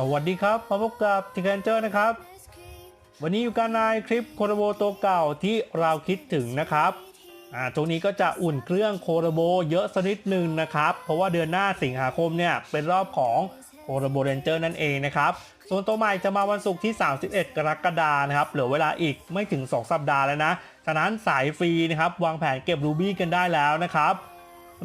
สวัสดีครับมาพบกับทิกเกนเจอร์นะครับ วันนี้อยู่กันในคลิปโคโรโบตัวเก่าที่เราคิดถึงนะครับอ่าตรงนี้ก็จะอุ่นเครื่องโคโรโบเยอะสักนิดหนึ่งนะครับ เพราะว่าเดือนหน้าสิงหาคมเนี่ยเป็นรอบของโคโรโบเรนเจอร์นั่นเองนะครับ ส่วนตัวใหม่จะมาวันศุกร์ที่ 31 กรกฎาคมนะครับ เหลือเวลาอีกไม่ถึง 2 สัปดาห์แล้วนะ ฉะนั้นสายฟรีนะครับวางแผนเก็บรูบี้กันได้แล้วนะครับ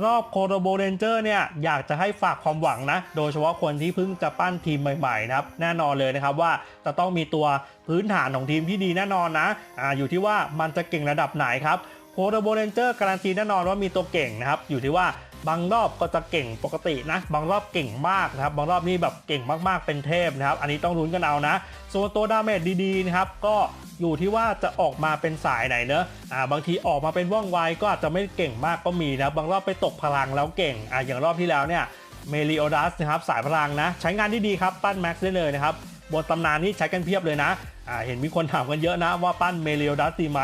รอบโคโรโบเรนเจอร์เนี่ยอยากจะให้ฝากความหวังนะ โดยเฉพาะคนที่เพิ่งจะปั้นทีมใหม่ๆนะครับแน่นอนเลยนะครับว่าจะต้องมีตัวพื้นฐานของทีมที่ดีแน่นอนนะอ่าอยู่ที่ว่ามันจะเก่งระดับไหนครับโคโรโบเรนเจอร์การันตีแน่นอนว่ามีตัวเก่งนะครับอยู่ที่ว่า บางรอบก็จะเก่งปกตินะ บางรอบเก่งมากนะครับ บางรอบนี่แบบเก่งมากๆเป็นเทพนะครับ อันนี้ต้องลุ้นกันเอานะ ส่วนตัวดาเมจดีๆนะครับ ก็อยู่ที่ว่าจะออกมาเป็นสายไหนเนอะอ่า บางทีออกมาเป็นว่องไวก็อาจจะไม่เก่งมากก็มีนะ บางรอบไปตกพลังแล้วเก่ง อ่าอย่างรอบที่แล้วเนี่ย เมลิโอดัสนะครับสายพลังนะ ใช้งานที่ดีครับ ปั้นแม็กซ์ได้เลยนะครับบนตำนานนี่ใช้กันเพียบเลยนะ อ่า เห็นมีคนถามกันเยอะนะว่าปั้นเมลิโอดัสดีไหม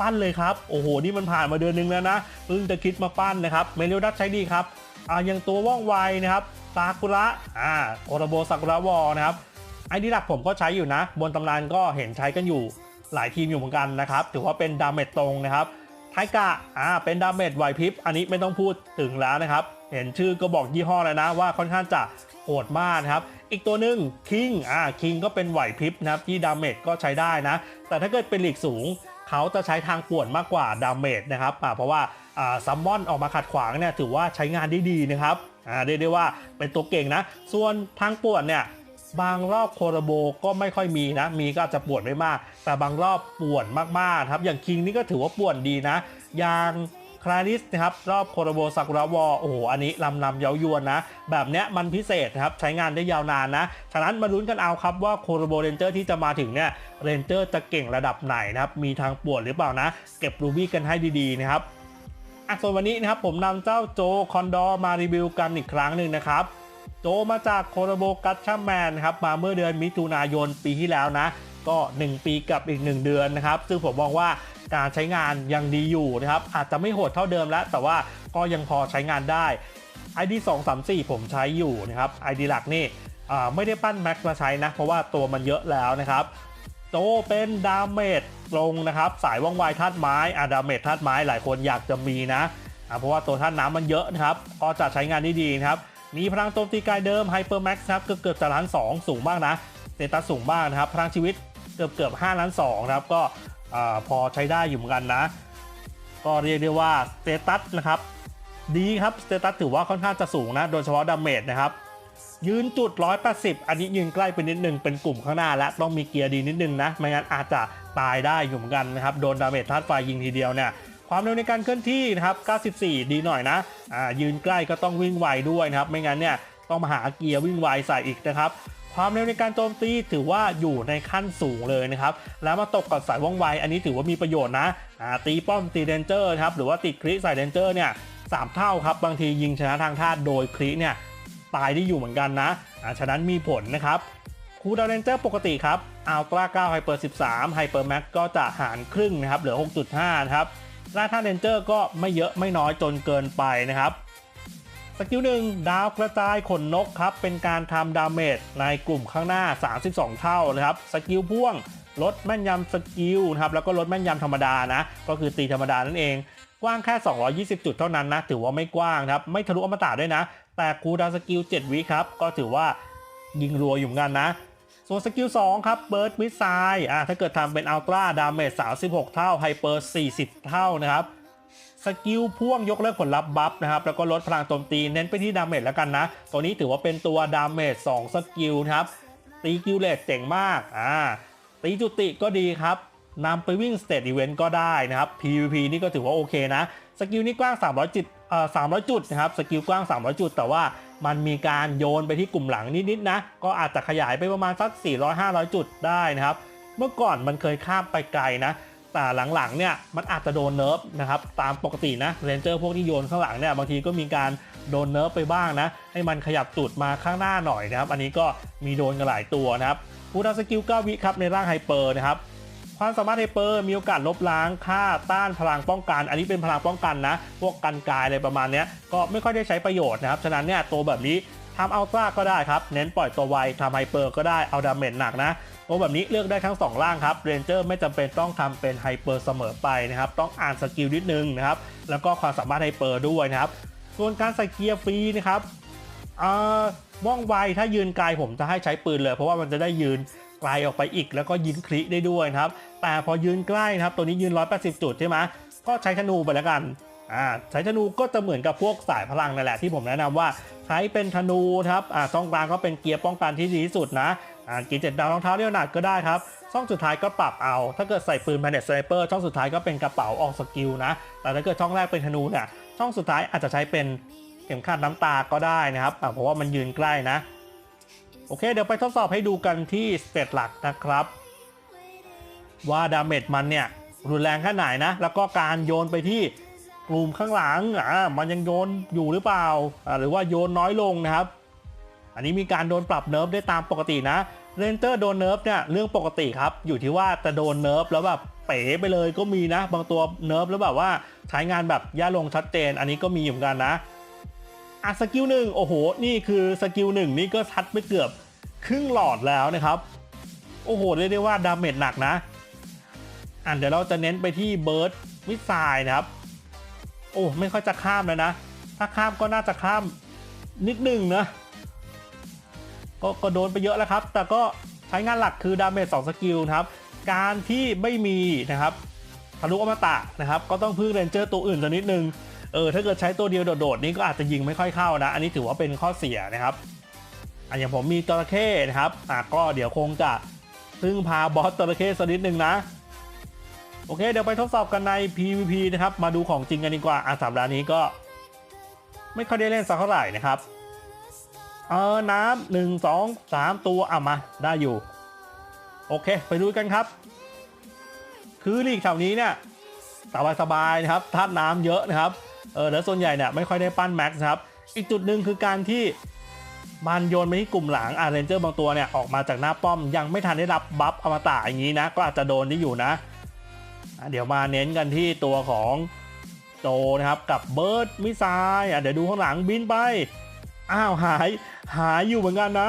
ปั้นเลยครับ โอ้โห นี่มันผ่านมาเดือนนึงแล้วนะเพิ่งจะคิดมาปั้นนะครับเมลิโอดัสใช้ดีครับอ่าอย่างตัวว่องไวนะครับซากุระอ่าโอรโบซากุระวอลนะครับไอดีหลักผมก็ใช้อยู่นะ บนตำนานก็เห็นใช้กันอยู่หลายทีมอยู่เหมือนกันนะครับ ถือว่าเป็นดาเมจตรงนะครับไทกะอ่าเป็นดาเมจไหวพริบ อันนี้ไม่ต้องพูดถึงแล้วนะครับ เห็นชื่อก็บอกยี่ห้อแล้วนะว่าค่อนข้างจะโหดมากนะครับ อีกตัวหนึ่งคิงอ่าคิงก็เป็นไหวพริบนะครับที่ดาเมจก็ใช้ได้นะ แต่ถ้าเกิดเป็นหลีกสูง เขาจะใช้ทางป่วนมากกว่าดาเมจนะครับเพราะว่าซัมมอนออกมาขัดขวางเนี่ยถือว่าใช้งานได้ดีนะครับเรียกได้ว่าเป็นตัวเก่งนะ ส่วนทางป่วนเนี่ยบางรอบโคโรโบก็ไม่ค่อยมีนะ มีก็จจะปวดไม่มาก แต่บางรอบปวดมากๆครับ อย่างคิงนี่ก็ถือว่าปวดดีนะ อย่าง คลาริสนะครับรอบโคโรโบซากุระวอโอ้โหอันนี้ลำนำเย้ายวนนะ แบบเนี้ยมันพิเศษนะครับใช้งานได้ยาวนานนะ ฉะนั้นมาลุ้นกันเอาครับว่าโคโรโบเรนเจอร์ที่จะมาถึงเนี่ยเรนเจอร์จะเก่งระดับไหนนะครับมีทางปวดหรือเปล่านะ เก็บรูบี้กันให้ดีๆนะครับอะส่วนวันนี้นะครับผมนำเจ้าโจคอนดอร์มารีวิวกันอีกครั้งหนึ่งนะครับโจมาจากโคโรโบกัตชัมแมนครับมาเมื่อเดือนมิถุนายนปีที่แล้วนะ ก็ 1 ปีกับอีก 1 เดือนนะครับ ซึ่งผมมองว่าการใช้งานยังดีอยู่นะครับ อาจจะไม่โหดเท่าเดิมแล้ว แต่ว่าก็ยังพอใช้งานได้ ID 2 3 4 ผมใช้อยู่นะครับ ID หลักนี่ไม่ได้ปั้นแม็กมาใช้นะ เพราะว่าตัวมันเยอะแล้วนะครับโจเป็นดาเมจตรงนะครับ สายว่องไวธาตุไม้อะดาเมจธาตุไม้หลายคนอยากจะมีนะอะเพราะว่าตัวธาตุน้ำมันเยอะนะครับ ก็จะใช้งานได้ดีนะครับ มีพลังโจมตีกายเดิมไฮเปอร์แม็กซ์ครับเกือบเกือบจะล้านสองสูงมากนะเตตัสสูงมากนะครับ พลังชีวิต เกือบเกือบห้าล้านสองครับก็พอใช้ได้อยู่เหมือนกันนะ ก็เรียกได้ว่าสเตตัสนะครับดีครับสเตตัสถือว่าค่อนข้างจะสูงนะ โดยเฉพาะดาเมจนะครับยืนจุด 180 อันนี้ยืนใกล้ไปนิดนึงเป็นกลุ่มข้างหน้าและต้องมีเกียร์ดีนิดนึงนะ ไม่งั้นอาจจะตายได้อยู่เหมือนกันนะครับ โดนดาเมจธาตุไฟยิงทีเดียวเนี่ย ความเร็วในการเคลื่อนที่นะครับ 94 ดีหน่อยนะอ่ายืนใกล้ก็ต้องวิ่งไวด้วยนะครับ ไม่งั้นเนี่ยต้องมาหาเกียร์วิ่งไวใส่อีกนะครับ ความเร็วในการโจมตีถือว่าอยู่ในขั้นสูงเลยนะครับ แล้วมาตกกับสายว่องไว อันนี้ถือว่ามีประโยชน์นะตีป้อมตีเดนเจอร์นะครับหรือว่าติดคริใส่เดนเจอร์เนี่ยสามเท่าครับบางทียิงชนะทางธาตุโดยคริเนี่ยตายได้อยู่เหมือนกันนะฉะนั้นมีผลนะครับคูดาวเรนเจอร์ปกติครับอัลตร้า9ไฮเปอร์13ไฮเปอร์แม็กก็จะหารครึ่งนะครับเหลือ 6.5 นะครับล่าท่าเรนเจอร์ก็ไม่เยอะไม่น้อยจนเกินไปนะครับ สกิลหนึ่งดาวกระจายขนนกครับ เป็นการทำดาเมจในกลุ่มข้างหน้า 32 เท่านะครับ สกิลพ่วงลดแม่นยำสกิลนะครับ แล้วก็ลดแม่นยำธรรมดานะ ก็คือตีธรรมดานั่นเอง กว้างแค่ 220 จุดเท่านั้นนะ ถือว่าไม่กว้างครับ ไม่ทะลุอมตะด้วยนะ แต่คูดาวสกิล 7 วิครับ ก็ถือว่ายิงรัวอยู่เหมือนกันนะ ส่วนสกิล 2 ครับเบิร์ดมิสไซล์อ่าถ้าเกิดทำเป็นอัลตร้าดาเมจ36 เท่าไฮเปอร์40 เท่านะครับ สกิลพ่วงยกเลิกผลลัพธ์บัฟนะครับแล้วก็ลดพลังโจมตีเน้นไปที่ดาเมจแล้วกันนะ ตัวนี้ถือว่าเป็นตัวดาเมจ2สกิลนะครับตีกิลเลตเจ๋งมากอ่าตีจุติก็ดีครับนำไปวิ่งสเตทอีเวนต์ก็ได้นะครับ PVP นี่ก็ถือว่าโอเคนะ สกิลนี้กว้าง 300จุดเอ่อ300 จุดนะครับ สกิลกว้าง 300 จุด แต่ว่ามันมีการโยนไปที่กลุ่มหลังนิดๆนะ ก็อาจจะขยายไปประมาณสัก 400-500 จุดได้นะครับ เมื่อก่อนมันเคยข้ามไปไกลนะ แต่หลังๆเนี่ยมันอาจจะโดนเนิร์ฟนะครับตามปกตินะเรนเจอร์พวกที่โยนข้างหลังเนี่ยบางทีก็มีการโดนเนิร์ฟไปบ้างนะให้มันขยับจุดมาข้างหน้าหน่อยนะครับอันนี้ก็มีโดนกันหลายตัวนะครับพูดสกิล9วิครับในร่างไฮเปอร์นะครับความสามารถไฮเปอร์มีโอกาสลบล้างค่าต้านพลังป้องกัน อันนี้เป็นพลังป้องกันนะ พวกกันกายอะไรประมาณนี้ก็ไม่ค่อยได้ใช้ประโยชน์นะครับ ฉะนั้นเนี่ยตัวแบบนี้ทำอัลตร้าก็ได้ครับ เน้นปล่อยตัวไวทำไฮเปอร์ก็ได้เอาดาเมจหนักนะ โอ้แบบนี้เลือกได้ทั้ง2ร่างครับเรนเจอร์ไม่จำเป็นต้องทำเป็นไฮเปอร์เสมอไปนะครับ ต้องอ่านสกิลนิดนึงนะครับ แล้วก็ความสามารถไฮเปอร์ด้วยนะครับ ส่วนการใส่เกียร์ฟรีนะครับอ่าว่องไวถ้ายืนไกลผมจะให้ใช้ปืนเลย เพราะว่ามันจะได้ยืนไกลออกไปอีก แล้วก็ยิงคลิได้ด้วยนะครับ แต่พอยืนใกล้นะครับ ตัวนี้ยืน 180 จุดใช่ไหมก็ใช้ธนูไปแล้วกันอ่าใช้ธนูก็จะเหมือนกับพวกสายพลังนั่นแหละที่ผมแนะนำว่า ใช้เป็นธนูครับอ่าช่องกลางก็เป็นเกียร์ป้องกันที่ดีที่สุดนะ อ่ากีเจ็ดดาวรองเท้าเรียวหนักก็ได้ครับช่องสุดท้ายก็ปรับเอา ถ้าเกิดใส่ปืนแมนเนตสไนเปอร์ช่องสุดท้ายก็เป็นกระเป๋าออกสกิลนะ แต่ถ้าเกิดช่องแรกเป็นธนูเนี่ยช่องสุดท้ายอาจจะใช้เป็นเข็มขัดน้ำตาก็ได้นะครับเพราะว่ามันยืนใกล้นะ โอเค เดี๋ยวไปทดสอบให้ดูกันที่สเตตหลักนะครับ ว่าดาเมจมันเนี่ยรุนแรงแค่ไหนนะ แล้วก็การโยนไปที่กลุ่มข้างหลังอ่ามันยังโยนอยู่หรือเปล่า หรือว่าโยนน้อยลงนะครับ อันนี้มีการโดนปรับเนิร์ฟได้ตามปกตินะเรนเตอร์โดนเนิร์ฟเนี่ยเรื่องปกติครับ อยู่ที่ว่าจะโดนเนิร์ฟแล้วแบบเป๋ไปเลยก็มีนะ บางตัวเนิร์ฟแล้วแบบว่าใช้งานแบบย่าลงชัดเจน อันนี้ก็มีเหมือนกันนะอะสกิลหนึ่งโอ้โห นี่คือสกิลหนึ่งนี่ก็ชัดไปเกือบครึ่งหลอดแล้วนะครับ โอ้โหเรียกได้ว่าดาเมจหนักนะอะเดี๋ยวเราจะเน้นไปที่เบิร์ดมิสไซล์นะครับ โอ้ไม่ค่อยจะข้ามเลยนะ ถ้าข้ามก็น่าจะข้ามนิดหนึ่งนะ ก็ก็โดนไปเยอะแล้วครับ แต่ก็ใช้งานหลักคือดาเมจ2สกิลครับ การที่ไม่มีนะครับทะลุอมตะนะครับ ก็ต้องพึ่งเรนเจอร์ตัวอื่นสักนิดนึง เออถ้าเกิดใช้ตัวเดียวโดดๆนี้ก็อาจจะยิงไม่ค่อยเข้านะ อันนี้ถือว่าเป็นข้อเสียนะครับอะอย่างผมมีจระเข้นะครับอะก็เดี๋ยวคงจะพึ่งพาบอสจระเข้สักนิดนึงนะ โอเค เดี๋ยวไปทดสอบกันใน PVP นะครับ มาดูของจริงกันดีกว่าอะสัปดาห์นี้ก็ ไม่ค่อยได้เล่นสักเท่าไหร่นะครับ เออน้ำหนึ่งสองสามตัวอะมาได้อยู่ โอเค ไปดูกันครับ คือลีกแถวนี้เนี่ยสบายสบายๆนะครับธาตุน้ำเยอะนะครับเออแล้วส่วนใหญ่เนี่ยไม่ค่อยได้ปั้นแม็กซ์นะครับ อีกจุดหนึ่งคือการที่มันโยนไปที่กลุ่มหลังอ่าเรนเจอร์บางตัวเนี่ยออกมาจากหน้าป้อมยังไม่ทันได้รับบัฟอมตะอย่างนี้นะ ก็อาจจะโดนที่อยู่นะ เดี๋ยวมาเน้นกันที่ตัวของโจนะครับกับเบิร์ดมิสไซล์อะเดี๋ยวดูข้างหลังบินไป อ้าวหายหายอยู่เหมือนกันนะ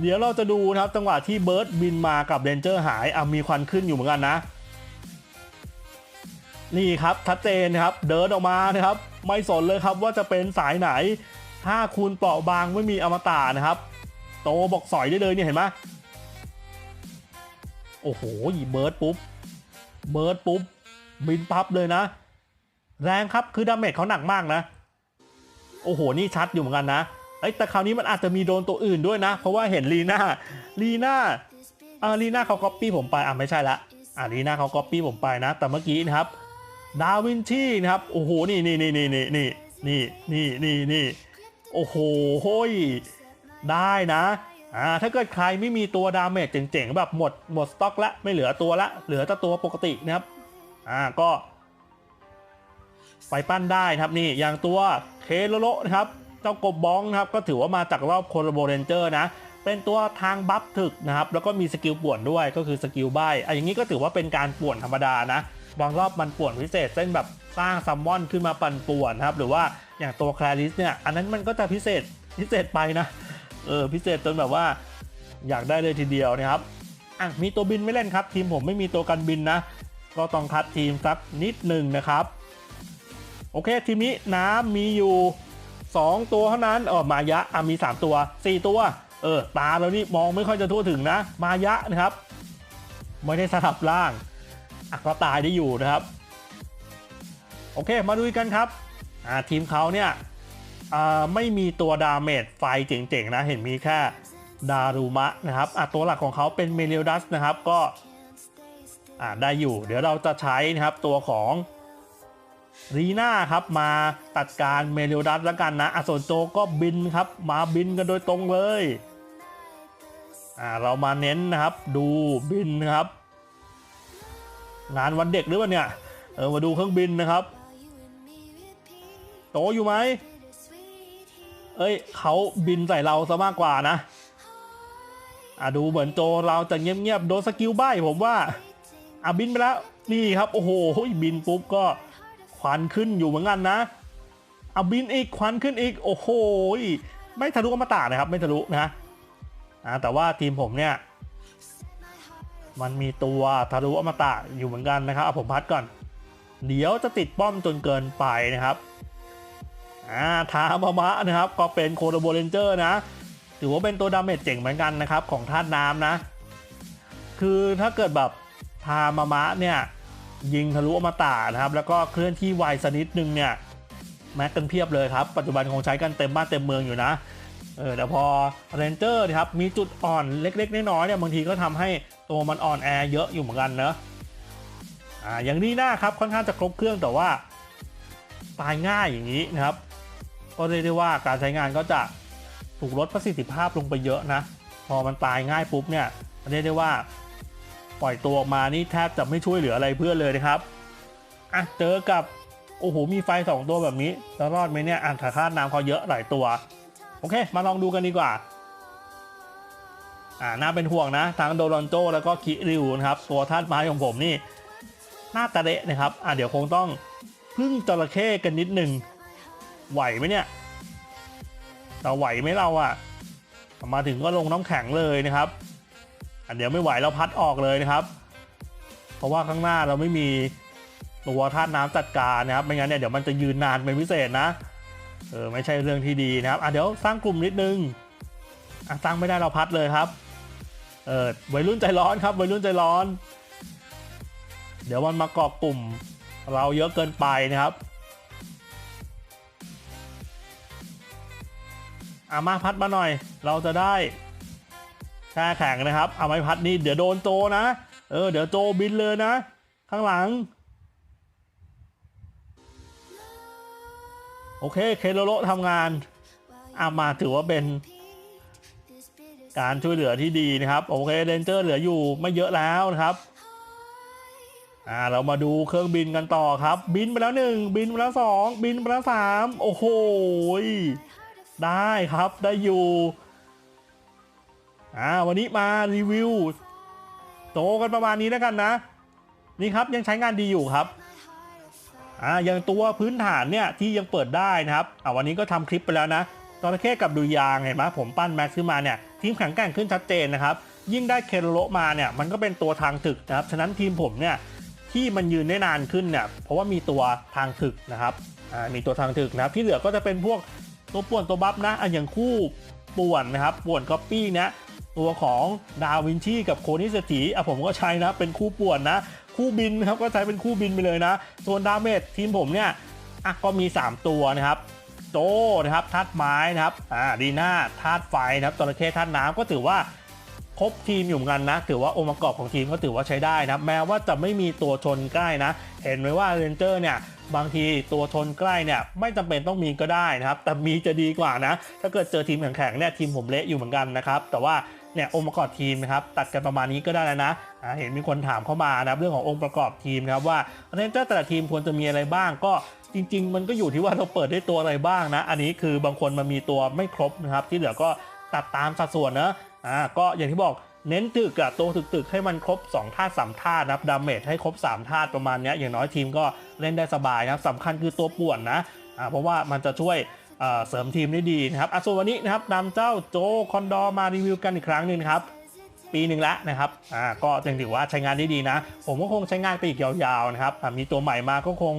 เดี๋ยวเราจะดูนะครับจังหวะที่เบิร์ดบินมากับเรนเจอร์หายอะมีควันขึ้นอยู่เหมือนกันนะ นี่ครับชัดเจนนะครับเดินออกมานะครับ ไม่สนเลยครับว่าจะเป็นสายไหน ถ้าคุณเปราะบางไม่มีอมตะนะครับ โตบอกสอยได้เลยเนี่ยเห็นไหมโอ้โหเบิร์ดปุ๊บเบิร์ดปุ๊บบินปั๊บเลยนะ แรงครับคือดาเมจเขาหนักมากนะ โอ้โหนี่ชัดอยู่เหมือนกันนะ อ้แต่คราวนี้มันอาจจะมีโดนตัวอื่นด้วยนะ เพราะว่าเห็นลีน่าลีน่าอ่าลีน่าเขาก๊อปปี้ผมไปอะไม่ใช่ละอ่าลีน่าเขาก๊อปปี้ผมไปนะ แต่เมื่อกี้นะครับดาวินชีนะครับโอ้โหนี่นี่นี่นี่นี่นี่นี่นี่นี่นี่โอ้โหโห้ยได้นะอ่าถ้าเกิดใครไม่มีตัวดาเมจเจ๋งๆแบบหมดหมดสต็อกละไม่เหลือตัวละเหลือแต่ตัวปกตินะครับอ่าก็ไปปั้นได้ครับนี่อย่างตัวเคโลโลนะครับ จ้ากบบ้องนะครับก็ถือว่ามาจากรอบโคโรโบเรนเจอร์นะเป็นตัวทางบัฟถึกนะครับแล้วก็มีสกิลป่วนด้วยก็คือสกิลใบอะอย่างนี้ก็ถือว่าเป็นการป่วนธรรมดานะบางรอบมันป่วนพิเศษเส้นแบบสร้างซัมมอนขึ้นมาปั่นป่วนนะครับหรือว่าอย่างตัวคลาริสเนี่ยอันนั้นมันก็จะพิเศษพิเศษไปนะเออพิเศษจนแบบว่าอยากได้เลยทีเดียวนะครับอะมีตัวบินไม่เล่นครับ ทีมผมไม่มีตัวกันบินนะ ก็ต้องคัดทีมสักนิดหนึ่งนะครับ โอเคทีมนี้น้ำมีอยู่ 2 ตัวเท่านั้นเออมายะอะมี 3 ตัว 4 ตัว เออ ตาเรานี่มองไม่ค่อยจะทั่วถึงนะ มายะนะครับ ไม่ได้สลับล่างอะก็ตายได้อยู่นะครับ โอเค มาดูกันครับอ่าทีมเขาเนี่ยอ่าไม่มีตัวดาเมจไฟเจ๋งๆนะ เห็นมีแค่ดารุมะนะครับอะตัวหลักของเขาเป็นเมเลียดัสนะครับก็อ่าได้อยู่ เดี๋ยวเราจะใช้นะครับตัวของ รีน่าครับมาตัดการเมเลียดัสแล้วกันนะอส่วนโจก็บินครับ มาบินกันโดยตรงเลยอ่าเรามาเน้นนะครับ ดูบินนะครับ งานวันเด็กหรือเปล่าเนี่ยเออมาดูเครื่องบินนะครับ โตอยู่ไหมเอ้ยเขาบินใส่เราซะมากกว่านะอะดูเหมือนโจเราจะเงียบๆโดนสกิลใบ้ผมว่าอะบินไปแล้วนี่ครับโอ้โหบินปุ๊บก็ วันขึ้นอยู่เหมือนกันนะเอาบินอีกควันขึ้นอีกโอ้โหไม่ทะลุอมตะนะครับ ไม่ทะลุนะอ่าแต่ว่าทีมผมเนี่ย มันมีตัวทะลุอมตะอยู่เหมือนกันนะครับเอาผมพัดก่อน เดี๋ยวจะติดป้อมจนเกินไปนะครับอ่าทามามะนะครับ ก็เป็นโคโดโบเรนเจอร์นะถือว่าเป็นตัวดาเมจเจ๋งเหมือนกันนะครับ ของธาตุน้ำนะ คือถ้าเกิดแบบทามามะเนี่ย ยิงทะลุอมตะนะครับ แล้วก็เคลื่อนที่ไวสกนิดนึงเนี่ยแม็กกันเพียบเลยครับ ปัจจุบันคงใช้กันเต็มบ้านเต็มเมืองอยู่นะเออแต่พอเรนเจอร์นะครับมีจุดอ่อนเล็กๆน้อยๆเนี่ยบางทีก็ทำให้ตัวมันอ่อนแอเยอะอยู่เหมือนกันเนอะอ่าอย่างนี้หน้าครับค่อนข้างจะครบเครื่องแต่ว่าตายง่ายอย่างนี้นะครับ ก็เรียกได้ว่าการใช้งานก็จะถูกลดประสิทธิภาพลงไปเยอะนะ พอมันตายง่ายปุ๊บเนี่ยเรียกได้ว่า ปล่อยตัวออกมานี่แทบจะไม่ช่วยเหลืออะไรเพื่อนเลยนะครับอะเจอกับโอ้โหมีไฟสองตัวแบบนี้จะรอดไหมเนี่ยอะขาคาดน้ำเขาเยอะหลายตัว โอเค มาลองดูกันดีกว่าอ่าน่าเป็นห่วงนะทั้งโดรอนโจแล้วก็คิริวนะครับตัวธาตุไม้ของผมนี่หน้าตาเละนะครับอ่าเดี๋ยวคงต้องพึ่งจระเข้กันนิดหนึ่งไหวไหมเนี่ยเราไหวไหมเราอะมาถึงก็ลงน้ำแข็งเลยนะครับ อะเดียวไม่ไหวเราพัดออกเลยนะครับ เพราะว่าข้างหน้าเราไม่มีตัวธาตุน้ำจัดการนะครับ ไม่งั้นเนี่ยเดี๋ยวมันจะยืนนานเป็นพิเศษนะเออไม่ใช่เรื่องที่ดีนะครับอะเดี๋ยวสร้างกลุ่มนิดนึงอะสร้างไม่ได้เราพัดเลยครับเออวัยรุ่นใจร้อนครับวัยรุ่นใจร้อน เดี๋ยวมันมาเกาะกลุ่ม เราเยอะเกินไปนะครับอามาพัดมาหน่อย เราจะได้ แช่แข็งนะครับ เอาไม้พัดนี่เดี๋ยวโดนโจนะ เออ เดี๋ยวโจบินเลยนะ ข้างหลัง โอเค เคโลโลทำงานอามาถือว่าเป็น การช่วยเหลือที่ดีนะครับ โอเคเรนเจอร์เหลืออยู่ไม่เยอะแล้วนะครับอ่าเรามาดูเครื่องบินกันต่อครับ บินไปแล้วหนึ่งบินไปแล้วสองบินไปแล้วสามโอ้โหได้ครับได้อยู่ อ่าวันนี้มารีวิวโตกันประมาณนี้แล้วกันนะ นี่ครับยังใช้งานดีอยู่ครับอ่าอย่างตัวพื้นฐานเนี่ยที่ยังเปิดได้นะครับอ่าวันนี้ก็ทำคลิปไปแล้วนะจระเข้กับดูยางเห็นไหมผมปั้นแม็กซ์ขึ้นมาเนี่ยทีมแข็งแกร่งขึ้นชัดเจนนะครับ ยิ่งได้เคโรโลมาเนี่ยมันก็เป็นตัวทางถึกนะครับ ฉะนั้นทีมผมเนี่ยที่มันยืนได้นานขึ้นเนี่ยเพราะว่ามีตัวทางถึกนะครับอ่ามีตัวทางถึกนะครับที่เหลือก็จะเป็นพวกตัวป่วนตัวบัฟนะอะอย่างคู่ป่วนนะครับป่วนก๊อปปี้เนี่ย ตัวของดาวินชีกับโคนิสตีอะผมก็ใช้นะ เป็นคู่ป่วนนะ คู่บินนะครับก็ใช้เป็นคู่บินไปเลยนะ ส่วนดาเมจทีมผมเนี่ยอะก็มี 3 ตัวนะครับโจนะครับธาตุไม้นะครับอ่าดีน่าธาตุไฟนะครับจระเข้ธาตุน้ำก็ถือว่าครบทีมอยู่เหมือนกันนะ ถือว่าองค์ประกอบของทีมก็ถือว่าใช้ได้นะแม้ว่าจะไม่มีตัวชนใกล้นะ เห็นไหมว่าเรนเจอร์เนี่ยบางทีตัวชนใกล้เนี่ยไม่จำเป็นต้องมีก็ได้นะครับ แต่มีจะดีกว่านะ ถ้าเกิดเจอทีมแข็งๆเนี่ยทีมผมเละอยู่เหมือนกันนะครับ แต่ว่า เนี่ยองค์ประกอบทีมนะครับตัดกันประมาณนี้ก็ได้แล้วนะเห็นมีคนถามเข้ามานะเรื่องขององค์ประกอบทีมนะครับว่าเรนเจอร์แต่ละทีมควรจะมีอะไรบ้างก็จริง ๆ มันก็อยู่ที่ว่าเราเปิดได้ตัวอะไรบ้างนะ อันนี้คือบางคนมันมีตัวไม่ครบนะครับ ที่เหลือก็ตัดตามสัดส่วนนะอ่าก็อย่างที่บอกเน้นตึกอะตัวตึกๆให้มันครบ2ธาตุ3ธานะครับดาเมจให้ครบ3ธาประมาณนี้อย่างน้อยทีมก็เล่นได้สบายนะครับสำคัญคือตัวป่วนนะอ่าเพราะว่ามันจะช่วย เสริมทีมได้ดีนะครับอะส่วนวันนี้นะครับนำเจ้าโจคอนดอร์มารีวิวกันอีกครั้งหนึ่งนะครับ ปีหนึ่งล้วนะครับอ่าก็ยังถือว่าใช้งานได้ดีนะ ผมก็คงใช้งานไปอีกยาวๆนะครับอะมีตัวใหม่มาก็คง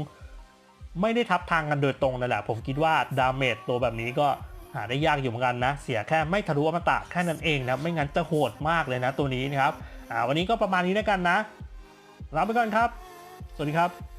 ไม่ได้ทับทางกันโดยตรงนั่นแหละ ผมคิดว่าดาเมจตัวแบบนี้ก็หาได้ยากอยู่เหมือนกันนะ เสียแค่ไม่ทะลุอมตะแค่นั้นเองนะไม่งั้นจะโหดมากเลยนะตัวนี้นะครับอ่าวันนี้ก็ประมาณนี้แล้วกันนะลาไปก่อนครับ สวัสดีครับ